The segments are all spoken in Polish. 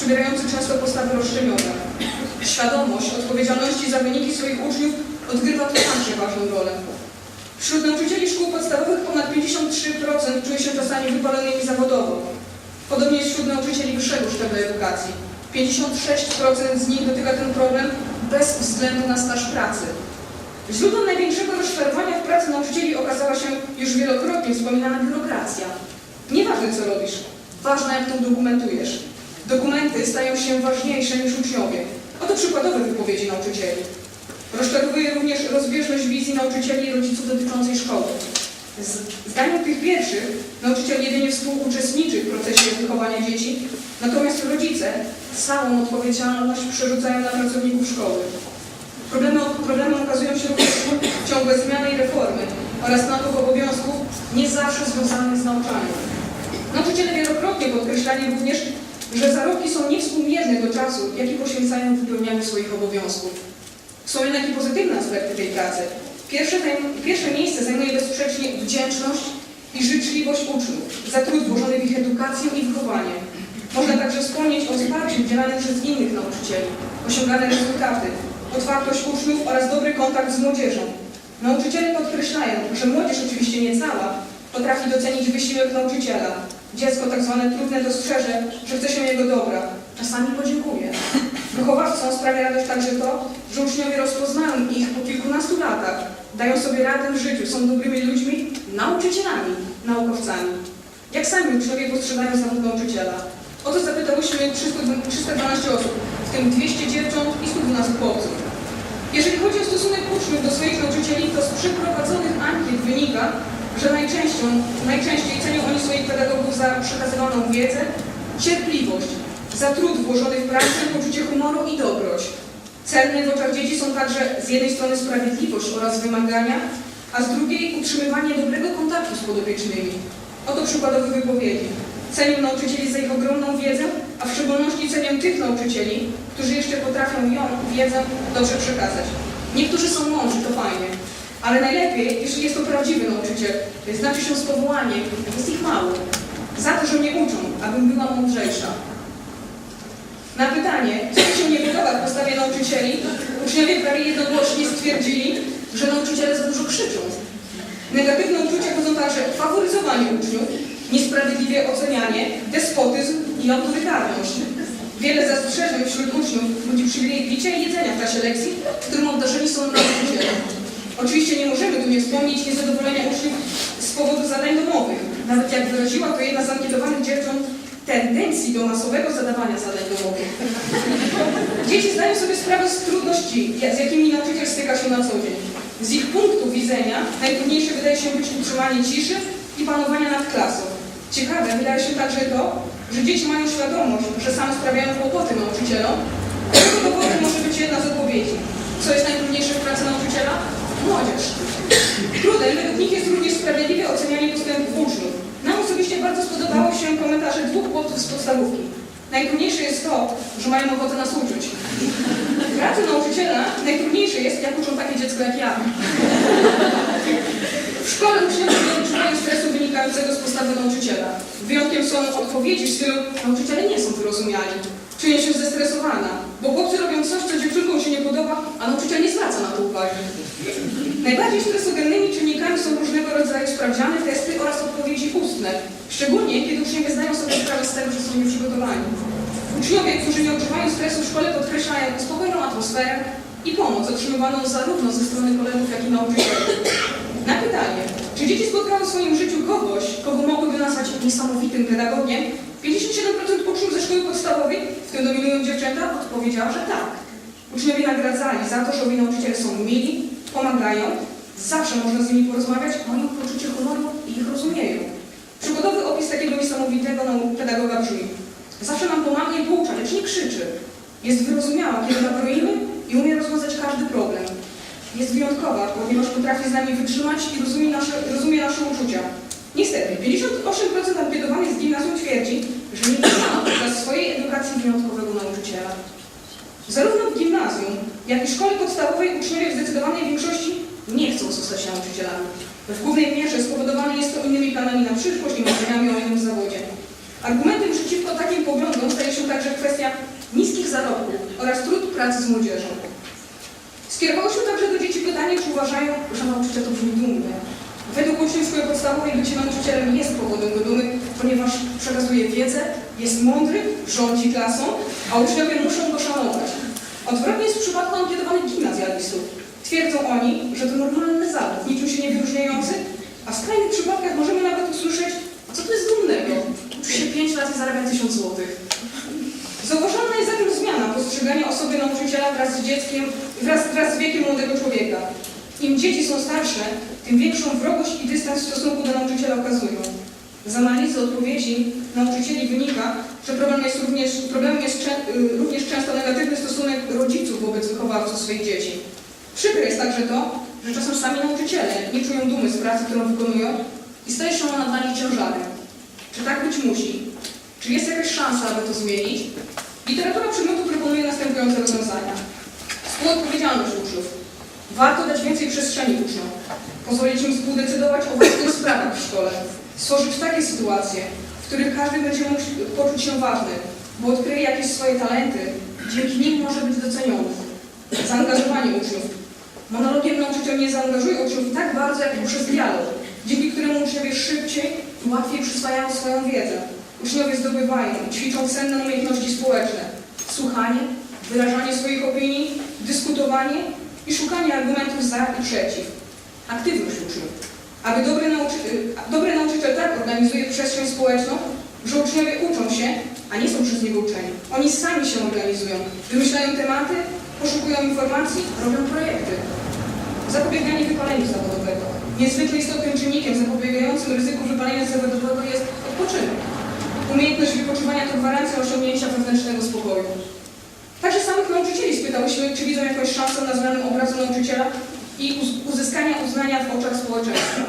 przybierający często postawy roszczeniowe. Świadomość odpowiedzialności za wyniki swoich uczniów odgrywa tu także ważną rolę. Wśród nauczycieli szkół podstawowych ponad 53% czuje się czasami wypalonymi zawodowo. Podobnie jest wśród nauczycieli wyższego szczebla edukacji. 56% z nich dotyka ten problem bez względu na staż pracy. Źródłem największego rozczarowania w pracy nauczycieli okazała się już wielokrotnie wspominana biurokracja. Nieważne co robisz, ważne jak to dokumentujesz. Dokumenty stają się ważniejsze niż uczniowie. Oto przykładowe wypowiedzi nauczycieli. Rozczarowuje również rozbieżność wizji nauczycieli i rodziców dotyczącej szkoły. Zdaniem tych pierwszych nauczyciel jedynie współuczestniczy w procesie wychowania dzieci, natomiast rodzice całą odpowiedzialność przerzucają na pracowników szkoły. Problemy, problemem okazują się również ciągłe zmiany i reformy oraz natok obowiązków nie zawsze związanych z nauczaniem. Nauczyciele wielokrotnie podkreślali również, że zarobki są niewspółmierne do czasu, jaki poświęcają w wypełnianiu swoich obowiązków. Są jednak i pozytywne aspekty tej pracy. Pierwsze, pierwsze miejsce zajmuje bezsprzecznie wdzięczność i życzliwość uczniów za trud włożony w ich edukację i wychowanie. Można także wspomnieć o wsparciu udzielanym przez innych nauczycieli, osiągane rezultaty, otwartość uczniów oraz dobry kontakt z młodzieżą. Nauczyciele podkreślają, że młodzież oczywiście nie cała, potrafi docenić wysiłek nauczyciela. Dziecko tak zwane trudne dostrzeże, że chce się jego dobra. Czasami podziękuje. Wychowawcom sprawia radość także to, że uczniowie rozpoznają ich po kilkunastu latach, dają sobie radę w życiu, są dobrymi ludźmi, nauczycielami, naukowcami. Jak sami uczniowie postrzegają zawód nauczyciela? O to zapytałyśmy 300 312 osób, w tym 200 dziewcząt i 112 chłopców. Jeżeli chodzi o stosunek uczniów do swoich nauczycieli, to z przeprowadzonych ankiet wynika, że najczęściej, najczęściej cenią oni swoich pedagogów za przekazywaną wiedzę, cierpliwość, za trud włożony w pracę, poczucie humoru i dobroć. Cenne w oczach dzieci są także z jednej strony sprawiedliwość oraz wymagania, a z drugiej utrzymywanie dobrego kontaktu z podopiecznymi. Oto przykładowe wypowiedzi. Cenię nauczycieli za ich ogromną wiedzę, a w szczególności cenię tych nauczycieli, którzy jeszcze potrafią ją, wiedzę, dobrze przekazać. Niektórzy są mądrzy, to fajnie, ale najlepiej, jeśli jest to prawdziwy nauczyciel, znaczy się z powołaniem, jest ich mało. Za to, że mnie uczą, abym była mądrzejsza. Na pytanie, co się nie podoba w postawie nauczycieli, uczniowie prawie jednogłośnie stwierdzili, że nauczyciele za dużo krzyczą. Negatywne uczucia budzą także faworyzowanie uczniów, niesprawiedliwie ocenianie, despotyzm i autorytarność. Wiele zastrzeżeń wśród uczniów budzi przywilej picia i jedzenia w czasie lekcji, którym obdarzeni są nauczyciele. Oczywiście nie możemy tu nie wspomnieć niezadowolenia uczniów z powodu zadań domowych. Nawet jak wyraziła to jedna z ankietowanych dziewcząt, tendencji do masowego zadawania zadań domowych. Dzieci zdają sobie sprawę z trudności, z jakimi nauczyciel styka się na co dzień. Z ich punktu widzenia najtrudniejsze wydaje się być utrzymanie ciszy i panowania nad klasą. Ciekawe wydaje się także to, że dzieci mają świadomość, że same sprawiają kłopoty nauczycielom. Tego dowodem może być jedna z odpowiedzi. Co jest najtrudniejsze w pracy nauczyciela? Młodzież. Trudem nich jest również sprawiedliwe ocenianie postępów uczniów. Nam osobiście bardzo spodobało się komentarze dwóch chłopców z podstawówki. Najtrudniejsze jest to, że mają ochotę nas uczyć. W pracy nauczyciela najtrudniejsze jest, jak uczą takie dziecko jak ja. W szkole uczniowie nie odczuwają stresu wynikającego z postawy nauczyciela. Wyjątkiem są odpowiedzi w stylu nauczyciele nie są wyrozumiali. Czuję się zestresowana, bo chłopcy robią coś, co dziewczynkom się nie podoba, a nauczyciel nie zwraca na to uwagi. Najbardziej stresogennymi czynnikami są różnego rodzaju sprawdziany, testy oraz odpowiedzi ustne. Szczególnie, kiedy uczniowie zdają sobie sprawę z tego, że są nieprzygotowani. Uczniowie, którzy nie odczuwają stresu w szkole, podkreślają spokojną atmosferę i pomoc otrzymywaną zarówno ze strony kolegów, jak i nauczycieli. Na pytanie, czy dzieci spotkały w swoim życiu kogoś, kogo mogłyby nazwać niesamowitym pedagogiem, 57% szkoły podstawowej, w tym dominują dziewczęta, odpowiedziała, że tak. Uczniowie nagradzali za to, że owi nauczyciele są mili, pomagają, zawsze można z nimi porozmawiać, mają poczucie humoru i ich rozumieją. Przykładowy opis takiego niesamowitego pedagoga brzmi Zawsze nam pomaga i poucza, lecz nie krzyczy. Jest wyrozumiała, kiedy nabroimy i umie rozwiązać każdy problem. Jest wyjątkowa, ponieważ potrafi z nami wytrzymać i rozumie nasze, rozumie nasze uczucia. Niestety, 58% ankietowanych z gimnazjum twierdzi, że nie ma podczas swojej edukacji wyjątkowego nauczyciela. Zarówno w gimnazjum, jak i szkole podstawowej uczniowie w zdecydowanej większości nie chcą zostać nauczycielami. W głównej mierze spowodowane jest to innymi planami na przyszłość i marzeniami o innym zawodzie. Argumentem przeciwko takim poglądom staje się także kwestia pracy z młodzieżą. Skierowałyśmy także do dzieci pytanie, czy uważają, że nauczyciel to brzmi dumnie. Według uczniów podstawowej bycie nauczycielem jest powodem do dumy, ponieważ przekazuje wiedzę, jest mądry, rządzi klasą, a uczniowie muszą go szanować. Odwrotnie jest w przypadku ankietowanych gimnazjalistów. Twierdzą oni, że to normalny zawód, niczym się nie wyróżniający, a w skrajnych przypadkach możemy nawet usłyszeć, co to jest dumnego? Uczy się 5 lat i zarabia 1000 złotych. Zauważalna jest zatem zmiana postrzegania osoby nauczyciela wraz z dzieckiem, wraz, wraz z wiekiem młodego człowieka. Im dzieci są starsze, tym większą wrogość i dystans w stosunku do nauczyciela okazują. Z analizy odpowiedzi nauczycieli wynika, że problem jest również, problemem jest y, również często negatywny stosunek rodziców wobec wychowawców swoich dzieci. Przykre jest także to, że czasem sami nauczyciele nie czują dumy z pracy, którą wykonują i staje się ona dla nich ciężarem. Czy tak być musi? Czy jest jakaś szansa, aby to zmienić? Literatura przedmiotu proponuje następujące rozwiązania. Współodpowiedzialność uczniów. Warto dać więcej przestrzeni uczniom. Pozwolić im współdecydować o własnych sprawach w szkole. Stworzyć takie sytuacje, w których każdy będzie mógł poczuć się ważny, bo odkryje jakieś swoje talenty, dzięki nim może być doceniony. Zaangażowanie uczniów. Monologiem nauczyciel nie zaangażuje uczniów tak bardzo, jak poprzez dialog, dzięki któremu uczniowie szybciej i łatwiej przyswajają swoją wiedzę. Uczniowie zdobywają i ćwiczą cenne umiejętności społeczne. Słuchanie, wyrażanie swoich opinii, dyskutowanie i szukanie argumentów za i przeciw. Aktywność uczniów. Aby dobry, nauczy... y, dobry nauczyciel tak organizuje przestrzeń społeczną, że uczniowie uczą się, a nie są przez niego uczeni. Oni sami się organizują, wymyślają tematy, poszukują informacji, robią projekty. Zapobieganie wypaleniu zawodowego. Niezwykle istotnym czynnikiem zapobiegającym ryzyku wypalenia zawodowego jest odpoczynek. Umiejętność wypoczywania to gwarancja osiągnięcia wewnętrznego spokoju. Nauczycieli spytałyśmy, czy widzą jakąś szansę na zmianę obrazu nauczyciela i uz- uzyskania uznania w oczach społeczeństwa.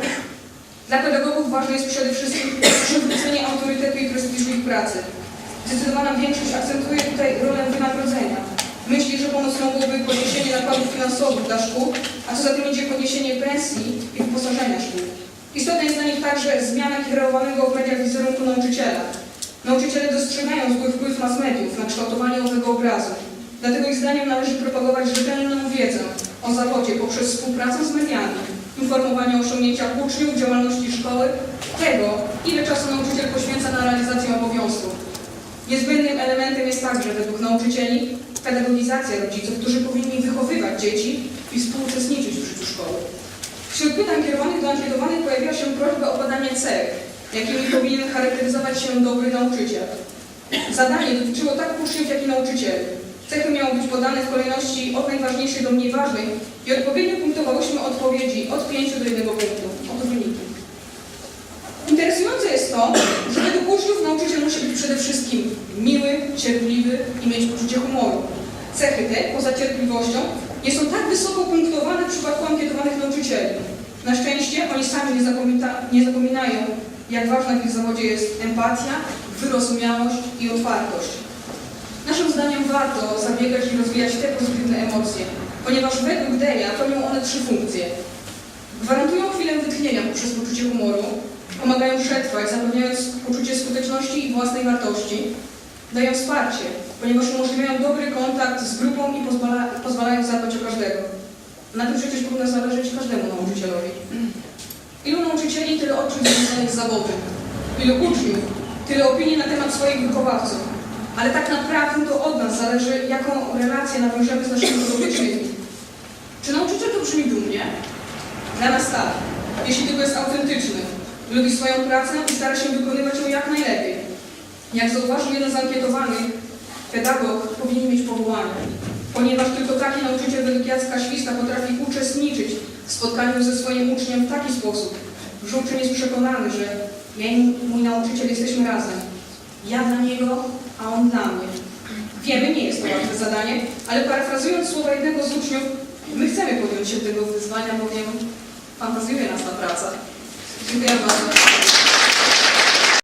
Dla pedagogów ważne jest przede wszystkim przywrócenie autorytetu i prestiżu ich pracy. Zdecydowana większość akcentuje tutaj rolę wynagrodzenia. Myśli, że pomocą byłoby podniesienie nakładów finansowych dla szkół, a co za tym idzie podniesienie pensji i wyposażenia szkół. Istotna jest dla nich także zmiana kierowanego w mediach wizerunku nauczyciela. Nauczyciele dostrzegają zły wpływ mass mediów na kształtowanie owego obrazu. Dlatego ich zdaniem należy propagować rzetelną wiedzę o zawodzie poprzez współpracę z mediami, informowanie o osiągnięciach uczniów, działalności szkoły, tego, ile czasu nauczyciel poświęca na realizację obowiązków. Niezbędnym elementem jest także według nauczycieli pedagogizacja rodziców, którzy powinni wychowywać dzieci i współuczestniczyć w życiu szkoły. Wśród pytań kierowanych do ankietowanych pojawiła się prośba o podanie cech, jakimi powinien charakteryzować się dobry nauczyciel. Zadanie dotyczyło tak uczniów, jak i nauczycieli. Cechy miały być podane w kolejności od najważniejszej do mniej ważnej i odpowiednio punktowałyśmy odpowiedzi od 5 do 1 punktu. Oto wyniki. Interesujące jest to, że według uczniów nauczyciel musi być przede wszystkim miły, cierpliwy i mieć poczucie humoru. Cechy te, poza cierpliwością, nie są tak wysoko punktowane w przypadku ankietowanych nauczycieli. Na szczęście oni sami nie, zapomina, nie zapominają, jak ważna w ich zawodzie jest empatia, wyrozumiałość i otwartość. Naszym zdaniem warto zabiegać i rozwijać te pozytywne emocje, ponieważ według Deja pełnią one trzy funkcje. Gwarantują chwilę wytchnienia poprzez poczucie humoru, pomagają przetrwać, zapewniając poczucie skuteczności i własnej wartości, dają wsparcie, ponieważ umożliwiają dobry kontakt z grupą i pozwala, pozwalają zadbać o każdego. Na tym przecież powinno zależeć każdemu nauczycielowi. Ilu nauczycieli, tyle odczuć związanych z zawodem. Ilu uczniów, tyle opinii na temat swoich wychowawców. Ale tak naprawdę to od nas zależy, jaką relację nawiążemy z naszymi podopiecznymi. Czy nauczyciel to brzmi dumnie? Dla nas tak, jeśli tylko jest autentyczny, lubi swoją pracę i stara się wykonywać ją jak najlepiej. Jak zauważył jeden z ankietowanych, pedagog powinien mieć powołanie, ponieważ tylko taki nauczyciel według Jacka Śwista potrafi uczestniczyć w spotkaniu ze swoim uczniem w taki sposób, że uczeń jest przekonany, że ja i mój nauczyciel jesteśmy razem. Ja dla niego, a on dla mnie. Wiemy, nie jest to łatwe zadanie, ale parafrazując słowa jednego z uczniów, my chcemy podjąć się tego wyzwania, bowiem fantazjuje nas ta praca. Dziękuję bardzo.